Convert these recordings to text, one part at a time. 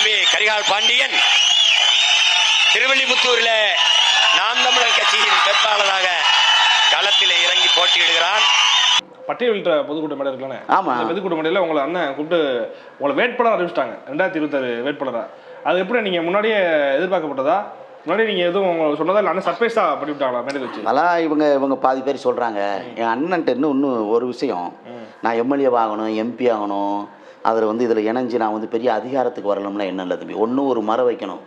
தம்பி கரிகால் பாண்டியன். திருவள்ளிபுத்தூரில் நாம் தமிழர் கட்சியின் வேட்பாளராக களத்திலே இறங்கி போட்டியிடுகிறான். பட்டியலிட்ட பொதுக்கூட்ட மேடை இருக்கலானே ஆமா. அந்த பொதுக்கூட்ட மேடையில் உங்களை அண்ணன் கூப்பிட்டு உங்களை வேட்பாளர் அறிவிச்சிட்டாங்க. ரெண்டாயிரத்தி இருபத்தாறு வேட்பாளரா. அது எப்படி நீங்க முன்னாடியே எதிர்பார்க்கப்பட்டதா? முன்னாடி நீங்க எதுவும் உங்களை சொன்னதா? இல்லை அண்ணன் சர்ப்ரைஸா பண்ணி விட்டாங்களா மேடையில் வச்சு? அதெல்லாம் இவங்க இவங்க பாதி பேர் சொல்கிறாங்க என் அண்ணன்ட்ட இன்னும் இன்னும் ஒரு விஷயம். நான் எம்எல்ஏ ஆகணும் எம்பி ஆகணும். அதில் வந்து இதில் இணைஞ்சு நான் வந்து பெரிய அதிகாரத்துக்கு வரணும்னா என்ன இல்லை தம்பி? ஒன்றும் ஒரு மரம் வைக்கணும்.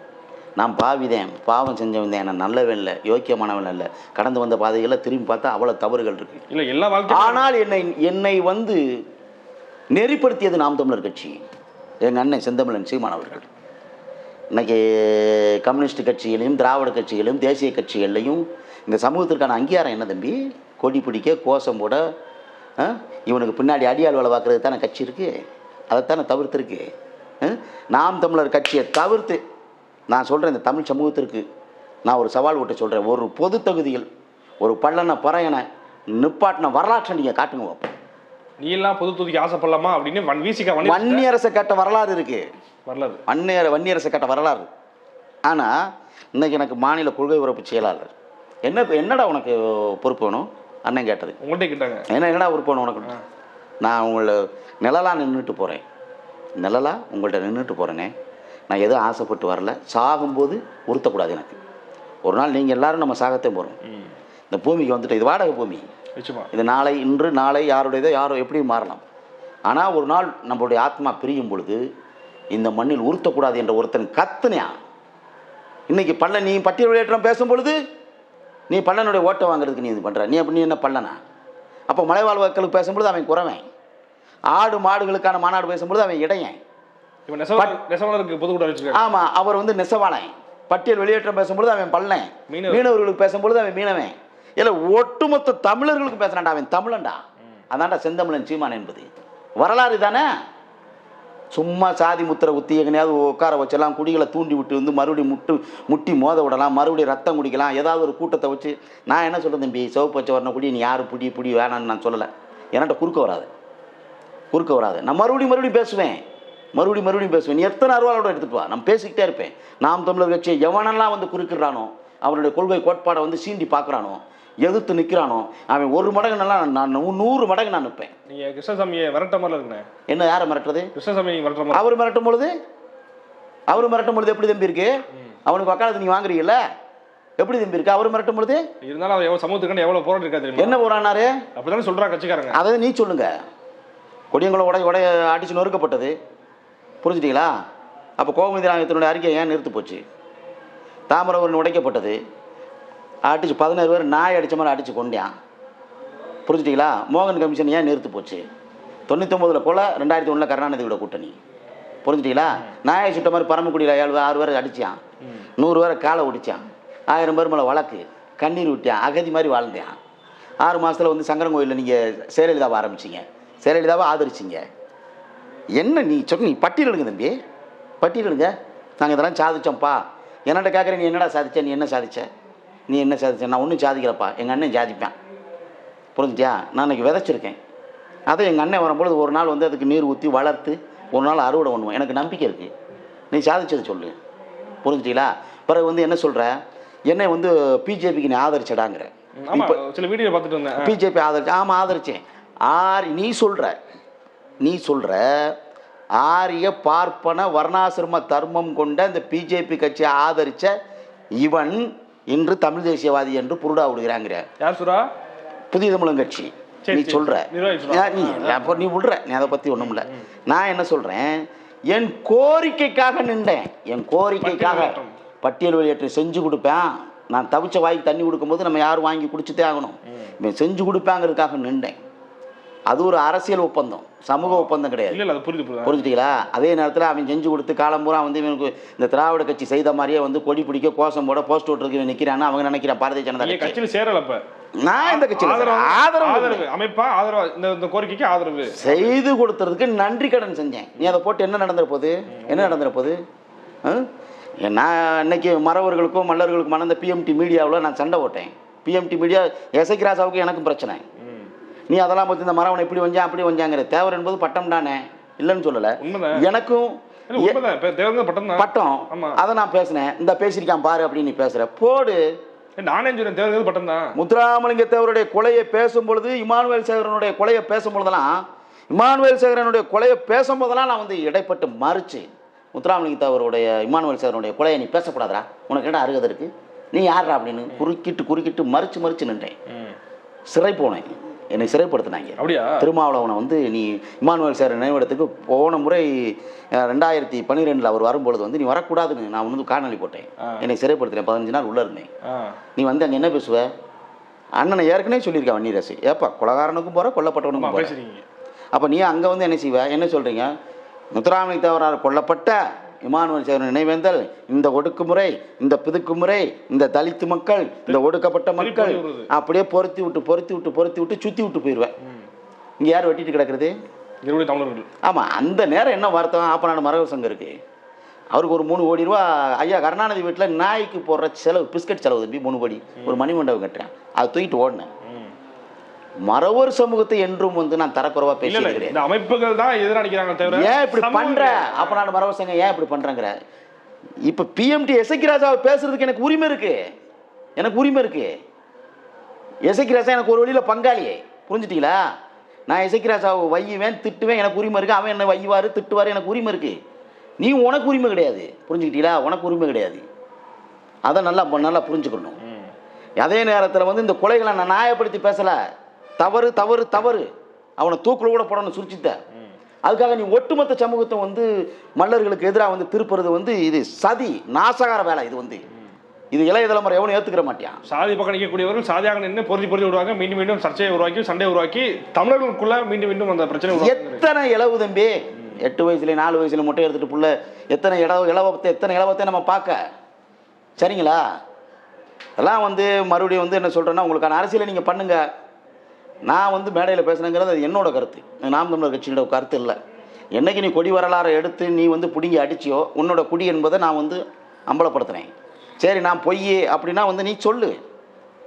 நான் பாவிதேன் பாவம் செஞ்சவன் தான். என்ன நல்லவன் இல்லை யோக்கியமானவன் இல்லை. கடந்து வந்த பாதைகளில் திரும்பி பார்த்தா அவ்வளோ தவறுகள் இருக்கு. இல்ல எல்லா வாழ்க்கையும் ஆனால் என்னை என்னை வந்து நெறிப்படுத்தியது நாம் தமிழர் கட்சி. எங்கள் அண்ணன் செந்தமிழன் சீமான் அவர்கள். இன்னைக்கு கம்யூனிஸ்ட் கட்சிகளையும் திராவிட கட்சிகளையும் தேசிய கட்சிகள்லையும் இந்த சமூகத்திற்கான அங்கீகாரம் என்ன தம்பி? கொடி பிடிக்க கோஷம் போட? இவனுக்கு பின்னாடி அடியாள் வேலை பார்க்குறது தானே கட்சி இருக்குது அதைத்தானே தவிர்த்துருக்கு? நாம் தமிழர் கட்சியை தவிர்த்து நான் சொல்கிறேன் இந்த தமிழ் சமூகத்திற்கு நான் ஒரு சவால் விட்டு சொல்கிறேன் ஒரு பொது தகுதியில் ஒரு பள்ளன பறையனை நிப்பாட்டின வரலாற்றை நீங்கள் காட்டுங்க பார்ப்போம் நீ எல்லாம் பொது தொகுதிக்கு ஆசைப்படலாமா அப்படின்னு வன் வீசிக்கா வன்னி வன்னியரசை கேட்ட வரலாறு இருக்குது வரலாறு. வன்னியர் வன்னியரசை கேட்ட வரலாறு. ஆனால் இன்னைக்கு எனக்கு மாநில கொள்கை உறப்பு செயலாளர். என்ன என்னடா உனக்கு பொறுப்பு வேணும்? அண்ணன் கேட்டது உங்கள்கிட்ட கிட்டாங்க. என்ன என்னடா பொறுப்பு வேணும் உனக்கு? நான் உங்களை நிழலாக நின்றுட்டு போகிறேன் நிழலா உங்கள்கிட்ட நின்றுட்டு போகிறேனே நான் எதுவும் ஆசைப்பட்டு வரல. சாகும்போது உறுத்தக்கூடாது எனக்கு. ஒரு நாள் நீங்கள் எல்லாரும் நம்ம சாகத்தே போகிறோம் இந்த பூமிக்கு வந்துட்டு இது வாடகை பூமி. இது நாளை இன்று நாளை யாருடையதோ யாரோ எப்படி மாறலாம். ஆனால் ஒரு நாள் நம்மளுடைய ஆத்மா பிரியும் பொழுது இந்த மண்ணில் உறுத்தக்கூடாது என்ற ஒருத்தன் கத்துனியா? இன்னைக்கு பள்ள நீ பட்டியல் வெளியேற்றம் பேசும் பொழுது நீ பள்ளனுடைய ஓட்டை வாங்குறதுக்கு நீ இது பண்ணுற நீ அப்படி நீ என்ன பள்ளனா? அப்போ மலைவாழ் மக்களுக்கு பேசும்பொழுது அவன் குறவன். ஆடு மாடுகளுக்கான மாநாடு பேசும்பொழுது அவன் இடையன். ஆமாம் அவர் வந்து நெசவாளன். பட்டியல் வெளியேற்றம் பேசும்பொழுது அவன் மீனவர். மீனவர்களுக்கு பேசும்பொழுது அவன் மீனவன். இல்லை ஒட்டுமொத்த தமிழர்களுக்கு பேசுறான்டா அவன். தமிழன்டா. அதான்டா செந்தமிழன் சீமான் என்பது. வரலாறு தானே சும்மா சாதி முத்திரை குத்தி எங்கனையாவது உட்கார வச்சலாம் குடிகளை தூண்டி விட்டு வந்து மறுபடியும் முட்டு முட்டி மோத விடலாம் மறுபடியும் ரத்தம் குடிக்கலாம் ஏதாவது ஒரு கூட்டத்தை வச்சு நான் என்ன சொல்கிறேன் தம்பி சிவப்பு வச்ச வரணும் குடி நீ யார் புடி புடி வேணான்னு நான் சொல்லலை. என்கிட்ட குறுக்க வராது. குறுக்க வராது. நான் மறுபடியும் மறுபடியும் பேசுவேன். மறுபடியும் மறுபடியும் பேசுவேன். நீ எத்தனை அருவாளோட எடுத்துட்டு வா? நான் பேசிக்கிட்டே இருப்பேன். நாம் தமிழர் கட்சியை எவனெல்லாம் வந்து குறுக்கிறானோ அவனுடைய கொள்கை கோட்பாடை வந்து சீண்டி பார்க்குறானோ எதிர்த்து நிற்கிறானோ அவன் ஒரு மடங்கு நல்லா நான் நூ- நூறு மடங்கு நான் நிற்பேன் நீங்க கிருஷ்ணசாமியை விரட்ட மாதிரி இருக்குண்ணே. என்ன யாரை மிரட்டுறது? கிருஷ்ணசாமி மாதிரி அவர் மிரட்டும் பொழுது? அவர் மிரட்டும் பொழுது எப்படி தம்பி இருக்கு? அவனுக்கு வக்காலத்து நீங்கள் வாங்குறீங்கல்ல? எப்படி தம்பி இருக்கு? அவர் மிரட்டும் பொழுது? இருந்தாலும் அவர் எவ்வளவு சமூகத்துக்கு எவ்வளவு போராட்டம் இருக்கா தெரியுமா? என்ன போறானாரு அப்படிதானே சொல்றாங்க கட்சிக்காரங்க. அதை நீ சொல்லுங்க. கொடியங்குளம் உடைய உடைய அடிச்சு நொறுக்கப்பட்டது. புரிஞ்சுட்டீங்களா? அப்போ கோமதி ராமத்தினுடைய அறிக்கை ஏன் நிறுத்து போச்சு? தாமிரபரணி உடைக்கப்பட்டது. அடித்து பதினாறு பேர் நாய் அடித்த மாதிரி அடித்து கொண்டான். புரிஞ்சுட்டீங்களா? மோகன் கமிஷன் ஏன் நிறுத்து போச்சு? தொண்ணூத்தொம்பதில் கொலை ரெண்டாயிரத்தி ஒன்றில் கருணாநிதியோட கூட்டணி. புரிஞ்சுட்டீங்களா? நாயை சுட்ட மாதிரி பரமக்குடியில் ஏழு ஆறு பேர் அடித்தான் நூறு பேரை காலை ஒடிச்சான். ஆயிரம் பேர் மேலே வழக்கு. கண்ணீர் விட்டான். அகதி மாதிரி வாழ்ந்தான். ஆறு மாதத்தில் வந்து சங்கரன் கோயிலில் நீங்கள் செயலலிதாவை ஆரம்பிச்சிங்க. செயலலிதாவை ஆதரிச்சிங்க. என்ன நீ சொன்ன நீ பட்டியலிடுங்க தம்பி. பட்டியலிடுங்க நாங்கள் இதெல்லாம் சாதிச்சோம்ப்பா. என்னட்ட கேட்குறேன் நீ என்னடா சாதிச்ச நீ என்ன சாதிச்ச? நீ என்ன சாதிச்ச? நான் ஒன்றும் சாதிக்கலப்பா. எங்கள் அண்ணன் சாதிப்பேன். புரிஞ்சுட்டியா நான் இன்னைக்கு விதைச்சிருக்கேன். அதை எங்கள் அண்ணன் வரும்பொழுது ஒரு நாள் வந்து அதுக்கு நீர் ஊற்றி வளர்த்து ஒரு நாள் அறுவடை பண்ணுவோம் எனக்கு நம்பிக்கை இருக்குது நீ சாதிச்சதை சொல்லு. புரிஞ்சுட்டீங்களா பிறகு வந்து என்ன சொல்கிற என்னை வந்து பிஜேபிக்கு நீ ஆதரிச்சடாங்கிற. ஆமா சில வீடியோ பார்த்துட்டு வந்தேன். பிஜேபி ஆதரிச்சு ஆமாம் ஆதரிச்சேன். ஆர் நீ சொல்கிற நீ சொல்கிற ஆரிய பார்ப்பன வர்ணாசிரம தர்மம் கொண்ட இந்த பிஜேபி கட்சியை ஆதரித்த இவன் இன்று தமிழ் தேசியவாதி என்று புருடா விடுகிறாங்கிற. யார் சுரா புதிய தமிழன் கட்சி. நீ சொல்றா. நீ அப்போ நீ விடுற. நீ அதை பற்றி ஒன்றும் இல்லை நான் என்ன சொல்கிறேன் என் கோரிக்கைக்காக நின்றேன். என் கோரிக்கைக்காக பட்டியல் வெளியேற்றம். செஞ்சு கொடுப்பேன். நான் தவிச்ச வாய்க்கு தண்ணி கொடுக்கும்போது நம்ம யாரும் வாங்கி குடிச்சுட்டே ஆகணும். செஞ்சு கொடுப்பேங்கிறதுக்காக நின்றேன். அது ஒரு அரசியல் ஒப்பந்தம் சமூக ஒப்பந்தம் கிடையாது. இல்ல அது புரியுது புரிஞ்சுட்டீங்களா? அதே நேரத்தில் அவன் செஞ்சு கொடுத்து காலம் பூரா வந்து இவனுக்கு இந்த திராவிட கட்சி செய்த மாதிரியே வந்து கொடி பிடிக்க கோஷம் போட போஸ்ட் ஓட்டுறதுக்கு நிற்கிறான்னு அவங்க நினைக்கிறான். பாரதிய ஜனதா கட்சியில சேரல இப்ப நான் இந்த கட்சியில் ஆதரவு அமைப்பா ஆதரவு இந்த கோரிக்கைக்கு ஆதரவு. செய்து கொடுத்ததுக்கு நன்றி கடன் செஞ்சேன். நீ அதை போட்டு என்ன நடந்துற போகுது? என்ன நடந்துற போகுது? நான் இன்னைக்கு மறவர்களுக்கும் மல்லர்களுக்கும் மணந்த பிஎம்டி மீடியாவில் நான் சண்டை போட்டேன். பிஎம்டி மீடியா எசைக்கு ராசாவுக்கு எனக்கும் பிரச்சனை. நீ அதெல்லாம் பற்றி இந்த மரவனை இப்படி வஞ்சான் அப்படி வஞ்சாங்கிற தேவர் என்பது பட்டம் தானே? இல்லைன்னு சொல்லலை. எனக்கும் பட்டம் அதை நான் பேசினேன். இந்த பேசியிருக்கான் பாரு அப்படின்னு நீ பேசுற. போடு. நானே தேவங்க பட்டம் தான். முத்துராமலிங்க தேவருடைய கொலையை பேசும் பொழுது இமானுவேல் சேகரனுடைய கொலையை பேசும் பொழுதெல்லாம் இமானுவேல் சேகரனுடைய கொலையை பேசும்போதெல்லாம் நான் வந்து இடைப்பட்டு மறுச்சு முத்துராமலிங்க தேவருடைய இமானுவேல் சேகரனுடைய கொலையை நீ பேசக்கூடாதுடா. உனக்கு என்ன அருகதை இருக்கு? நீ யாரா அப்படின்னு குறுக்கிட்டு குறுக்கிட்டு மறிச்சு மறிச்சு நின்றேன். சிறை போனேன் என்னை சிறைப்படுத்தினாங்க. அப்படியா? திருமாவளவனை வந்து நீ இமானுவேல் சேகரன் நினைவிடத்துக்கு போன முறை ரெண்டாயிரத்தி பன்னிரெண்டில் அவர் வரும்பொழுது வந்து நீ வரக்கூடாதுன்னு நான் வந்து காணொலி போட்டேன். என்னை சிறைப்படுத்தினேன் பதினஞ்சு நாள் உள்ளே இருந்தேன். நீ வந்து அங்கே என்ன பேசுவ? அண்ணனை ஏற்கனவே சொல்லியிருக்கேன் வன்னியரசு. ஏப்பா கொலகாரனுக்கும் போகிற கொல்லப்பட்டவனுக்கும் போகிற அப்போ நீ அங்கே வந்து என்ன செய்வ? என்ன சொல்கிறீங்க முத்துராமலிங்க தேவரார் கொல்லப்பட்ட இமானுவல் சேகரன் நினைவேந்தல் இந்த ஒடுக்குமுறை இந்த பிதுக்குமுறை இந்த தலித்து மக்கள் இந்த ஒடுக்கப்பட்ட மக்கள். அப்படியே பொருத்தி விட்டு பொருத்தி விட்டு பொருத்தி விட்டு சுற்றி விட்டு போயிடுவேன். இங்கே யார் வெட்டிட்டு கிடக்குறது? தமிழர்கள். ஆமாம் அந்த நேரம் என்ன வார்த்தை? ஆப்பநாடு மரபு சங்கம் இருக்கு. அவருக்கு ஒரு மூணு கோடி ரூபா ஐயா கருணாநிதி வீட்டில் நாய்க்கு போடுற செலவு பிஸ்கட் செலவு தம்பி மூணு கோடி. ஒரு மணிமண்டபம் கட்டுறேன். அதை தூக்கிட்டு ஓடினேன். மறவர் சமூகத்தை என்றும் வந்து நான் தரக்குறைவா இந்த அமைப்புகள் தான் எதிரா நிக்கிறாங்க தவிர ஏன் இப்படி பண்ற. அப்ப நான் மரவர் சங்கம் ஏன் இப்படி பண்றேங்கிற? இப்ப பிஎம்டி எசக்கி ராஜாவை பேசுறதுக்கு எனக்கு உரிமை இருக்கு. எனக்கு உரிமை இருக்கு. எசக்கி ராஜா எனக்கு ஒரு வழியில பங்காளி புரிஞ்சுட்டீங்களா? நான் எசக்கி ராஜாவை வையுவேன் திட்டுவேன் எனக்கு உரிமை இருக்கு. அவன் என்ன வையுவாரு திட்டுவாரு எனக்கு உரிமை இருக்கு. நீ உனக்கு உரிமை கிடையாது. புரிஞ்சுக்கிட்டீங்களா? உனக்கு உரிமை கிடையாது. அதை நல்லா நல்லா புரிஞ்சுக்கணும். அதே நேரத்தில் வந்து இந்த கொலைகளை நான் நியாயப்படுத்தி பேசலை. தவறு தவறு தவறு. அவனை தூக்கில் கூட போடணும் சுருச்சித்த அதுக்காக நீ ஒட்டுமொத்த சமூகத்தை வந்து மல்லர்களுக்கு எதிராக வந்து திருப்புறது வந்து இது சதி நாசகார வேலை இது வந்து. இது இளைய தலைமுறை எவனும் ஏற்றுக்கிற மாட்டியான். சாதி பக்கம் நிற்கக்கூடியவர்கள் சாதியாக நின்று பொருதி பொருதி விடுவாங்க. மீண்டும் மீண்டும் சர்ச்சையை உருவாக்கி சண்டையை உருவாக்கி தமிழர்களுக்குள்ள மீண்டும் மீண்டும் அந்த பிரச்சனை எத்தனை இளவு தம்பி? எட்டு வயசுல நாலு வயசுல முட்டை எடுத்துட்டு புள்ள. எத்தனை இளவு இளவத்தை எத்தனை இளவத்தை நம்ம பார்க்க? சரிங்களா? அதெல்லாம் வந்து மறுபடியும் வந்து என்ன சொல்கிறேன்னா உங்களுக்கான அரசியலை நீங்கள் பண்ணுங்க. நான் வந்து மேடையில் பேசுனேங்கிறது அது என்னோட கருத்து. நாம் தமிழர் கட்சியோட கருத்து இல்லை. என்னைக்கு நீ கொடி வரலாறை எடுத்து நீ வந்து பிடுங்கி அடிச்சியோ உன்னோட குடி என்பதை நான் வந்து அம்பலப்படுத்துகிறேன் சரி நான் பொய் அப்படின்னா வந்து நீ சொல்லு.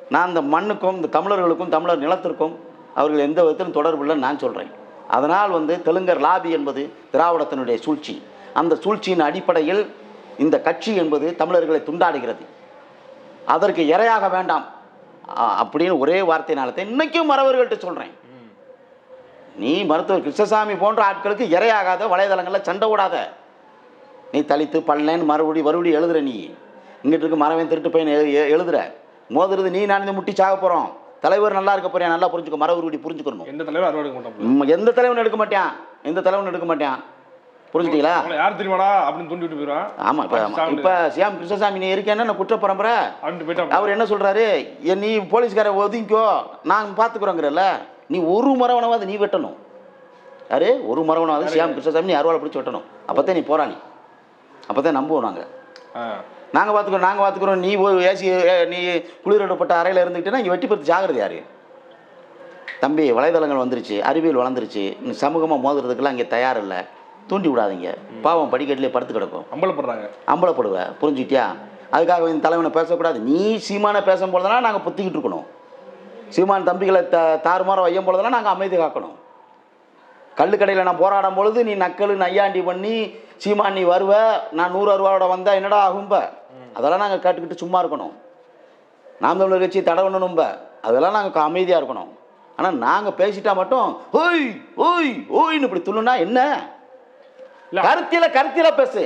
நான் இந்த மண்ணுக்கும் இந்த தமிழர்களுக்கும் தமிழர் நிலத்திற்கும் அவர்கள் எந்த விதத்திலும் தொடர்பு இல்லைன்னு நான் சொல்கிறேன் அதனால் வந்து தெலுங்கர் லாபி என்பது திராவிடத்தினுடைய சூழ்ச்சி. அந்த சூழ்ச்சியின் அடிப்படையில் இந்த கட்சி என்பது தமிழர்களை துண்டாடுகிறது. அதற்கு இரையாக வேண்டாம். அப்படின்னு ஒரே வார்த்தையினாலத்தை இன்னைக்கும் மறவர்கள்ட்ட சொல்கிறேன் நீ மருத்துவர் கிருஷ்ணசாமி போன்ற ஆட்களுக்கு இரையாகாத வலைதளங்களில் சண்டை விடாத நீ தலித்து பள்ளேன்னு மறுபடி மறுபடி எழுதுற நீ. இங்கிட்டு இருக்கு மரவன் திருட்டு பையன் எழுதுற. மோதுறது நீ நான் இந்த முட்டி சாக போகிறோம் தலைவர் நல்லா இருக்க போறியா? நல்லா புரிஞ்சுக்கோ. மரபுருடி புரிஞ்சுக்கணும். எந்த தலைவர் எந்த தலைவன் எடுக்க மாட்டான் எந்த தலைவன் எடுக்க மாட்டான் புரிஞ்சுட்டீங்களா யார் தெரியுமாடா அப்படின்னு தூண்டி விட்டு போயிடுவான். ஆமாம் இப்போ சியாம் கிருஷ்ணசாமி நீ இருக்கேன்னா குற்ற பரம்பரை? அவர் என்ன சொல்றாரு? "ஏ, நீ போலீஸ்கார ஒதுங்கிக்கோ. நாங்கள் பார்த்துக்குறோங்கிறல்ல நீ ஒரு மரவனவாது நீ வெட்டணும். யாரு? ஒரு மரவனவாது சியாம் கிருஷ்ணசாமி நீ அருவாளை பிடிச்சி வெட்டணும். அப்போ நீ போராளி. அப்போ தான் நம்புவோம் நாங்கள். நாங்கள் பார்த்துக்குறோம் நாங்கள் பார்த்துக்குறோம் நீ ஏசி நீ குளிரிடப்பட்ட அறையில் இருந்துக்கிட்டேன்னா இங்கே வெட்டி படுத்து ஜாகிரதை யாரு? தம்பி வலைதளங்கள் வந்துருச்சு அறிவியல் வளர்ந்துருச்சு. சமூகமாக மோதுறதுக்கெல்லாம் இங்கே தயார் இல்லை தூண்டி விடாதீங்க பாவம் படிக்கட்டிலே படுத்து கிடக்கும். அம்பலப்படுறாங்க. அம்பலப்படுவ. புரிஞ்சுக்கிட்டியா? அதுக்காக இந்த தலைவனை பேசக்கூடாது. நீ சீமானை பேசும் பொழுதெல்லாம் நாங்கள் புத்திக்கிட்டு இருக்கணும். சீமான் தம்பிகளை த தாறுமாற வையும் பொழுதெல்லாம் நாங்கள் அமைதி காக்கணும். கள்ளுக்கடையில் நான் போராடும் பொழுது நீ நக்கல் நையாண்டி பண்ணி சீமான் நீ வருவ நான் நூறு அருவாவோட வந்தா என்னடா ஆகும்ப? அதெல்லாம் நாங்கள் கேட்டுக்கிட்டு சும்மா இருக்கணும். நாம் தமிழர் கட்சி தடை பண்ணணும்ப அதெல்லாம் நாங்கள் அமைதியாக இருக்கணும். ஆனால் நாங்கள் பேசிட்டா மட்டும் ஓய் ஓய் ஓய்னு இப்படி துள்ளுனா என்ன. கருத்தில கருத்தில பேசு.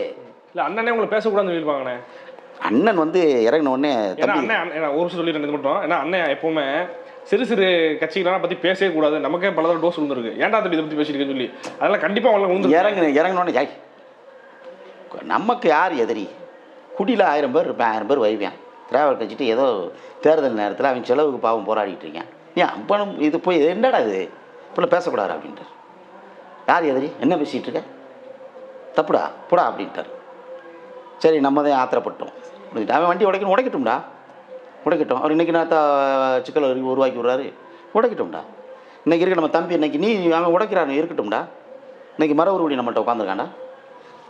இல்ல அண்ணனே உங்களை பேசக்கூடாதுன்னு சொல்லியிருப்பாங்கண்ணே. அண்ணன் வந்து இறங்கின உடனே ஒரு சொல்லிடுறேன் இது மட்டும். ஏன்னா அண்ணன் எப்பவுமே சிறு சிறு கட்சிகளெல்லாம் பத்தி பேசவே கூடாது. நமக்கே பல தடவை டோஸ் விழுந்திருக்கு. ஏன்டா தம்பி இதை பத்தி பேசியிருக்கேன்னு சொல்லி. அதெல்லாம் கண்டிப்பா அவங்களுக்கு விழுந்து இறங்கின இறங்கின உடனே ஜாய் நமக்கு யார் எதிரி? குடியில் ஆயிரம் பேர் இருப்பேன் ஆயிரம் பேர் வைவேன் டிராவல் கழிச்சிட்டு ஏதோ தேர்தல் நேரத்தில் அவன் செலவுக்கு பாவம் போராடிட்டு இருக்கேன். ஏன் அப்போ இது போய் என்னடா இது? இப்படிலாம் பேசக்கூடாது அப்படின்ட்டு யார் எதிரி? என்ன பேசிகிட்டு இருக்க? தப்புடா போடா அப்படின்ட்டார். சரி நம்ம தான் ஆத்திரப்பட்டோம். புரிஞ்சுட்டு அவன் வண்டி உடைக்கணும் உடைக்கட்டும்டா. உடைக்கட்டும். அவர் இன்றைக்கி நான் சிக்கல் உருவாக்கி விட்றாரு. உடைக்கட்டும்டா. இன்றைக்கி இருக்க நம்ம தம்பி இன்னைக்கு நீ அவன் உடைக்கிறான் இருக்கட்டும்டா. இன்றைக்கி மர உருவடி நம்மள்ட்ட உட்காந்துருக்காண்டா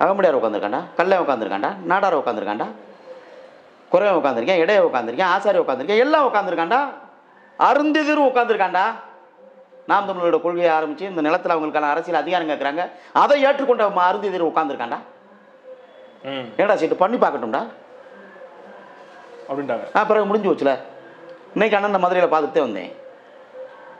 அகமுடியார் உட்காந்துருக்காண்டா கல்லையன் உட்காந்துருக்காண்டா நாடார் உட்காந்துருக்காண்டா குறைவன் உட்காந்துருக்கேன் இடைய உட்காந்துருக்கேன் ஆசாரி உட்காந்துருக்கேன் எல்லாம் உட்காந்துருக்காண்டா அருந்ததிரும் உட்காந்துருக்காண்டா நாம் தமிழரோட கொள்கையை ஆரம்பித்து இந்த நிலத்தில் அவங்களுக்கான அரசியல் அதிகாரம் கேட்குறாங்க அதை ஏற்றுக்கொண்ட அருந்தெதிர் உட்காந்துருக்காண்டா ஏடா சீட்டு பண்ணி பார்க்கட்டும்டா. அப்படின்ட்டாங்க. ஆ பிறகு முடிஞ்சு வச்சுல இன்னைக்கு அண்ணன் இந்த மதுரையில் பார்த்துட்டே வந்தேன்.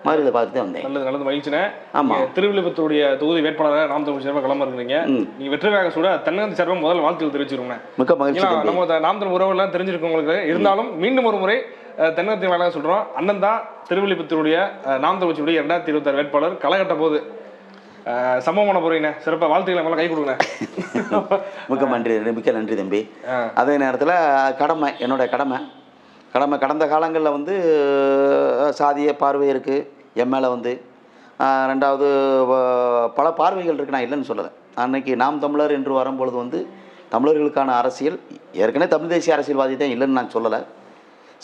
மதுரையில் பார்த்துட்டே வந்தேன். நல்லது நல்லது மகிழ்ச்சினே ஆமா. நீங்க திருவிழுப்புத்தூருடைய தொகுதி வேட்பாளராக நாம் தமிழ் சேர்வா கிளம்ப இருக்கிறீங்க ம். நீங்க வெற்றிவேக சூட தென்னந்தி சேர்வம் முதல் வாழ்த்துக்கள் தெரிவிச்சிருங்க மிக்க மகிழ்ச்சி நம்ம நாம் தமிழ் உறவுலாம் உங்களுக்கு. இருந்தாலும் மீண்டும் ஒரு முறை அஹ், தென்னகத்தின் வேளாக சொல்றோம். அண்ணன் தான் திருவில்லிபுத்தூருடைய அஹ், நாம் தமிழ்ச்சியுடைய இரண்டாயிரத்தி இருபத்தாறு வேட்பாளர். களகட்ட போது அஹ், சம்பவம் பண்ண போறீங்க சிறப்பாக வாழ்த்துக்களை மேலே கை கொடுங்க மிக்க நன்றி மிக்க நன்றி தம்பி. அதே நேரத்தில் கடமை என்னோட கடமை. கடமை கடந்த காலங்களில் வந்து சாதிய பார்வை இருக்குது என் மேலே வந்து. ரெண்டாவது பல பார்வைகள் இருக்குது நான் இல்லைன்னு சொல்லலை. அன்னைக்கு நாம் தமிழர் என்று வரும்பொழுது வந்து தமிழர்களுக்கான அரசியல் ஏற்கனவே தமிழ் தேசிய அரசியல்வாதி தான் இல்லைன்னு நான் சொல்லலை.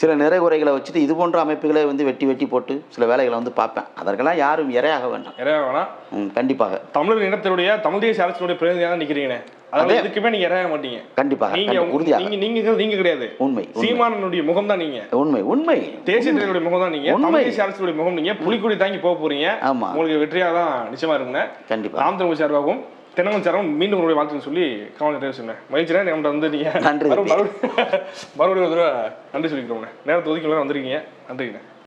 சில நிறைகுறைகளை வச்சுட்டு இது போன்ற அமைப்புகளை வந்து வெட்டி வெட்டி போட்டு சில வேலைகளை வந்து பார்ப்பேன். அதற்கெல்லாம் யாரும் இரையாக வேண்டாம். இறையா வேணாம். கண்டிப்பாக. தமிழர் இனத்தினுடைய தமிழ் தேசிய அரசினுடைய பிரதிநிதியாக நிக்கிறீங்கண்ணே அதாவது அதே- எதுக்குமே நீங்க இறைய மாட்டீங்க. கண்டிப்பாக நீங்க உறுதியாக. நீங்க நீங்க நீங்க கிடையாது. உண்மை சீமானனுடைய முகம் தான் நீங்க. உண்மை உண்மை. தேசிய தலைவருடைய முகம் தான் நீங்க. உண்மை. அரசுடைய முகம் நீங்க. புலிக்குடி தாங்கி போக போறீங்க. ஆமா. உங்களுக்கு வெற்றியா தான் நிச்சயமா இருக்குங்க கண்டிப்பா. ராம் தமிழ் சார்பாகவும் சார்பாகவும் மீண்டும் உங்களுடைய வாழ்த்துன்னு சொல்லி கவலை நிறைவு சொன்னேன் மகிழ்ச்சியா நம்மகிட்ட வந்து நீங்க மறுபடியும் ஒரு தடவை நன்றி சொல்லிக்கிறோங்க நேரத்தை ஒதுக்கி வந்திருக்கீங்க. நன்றிங்கண்ணே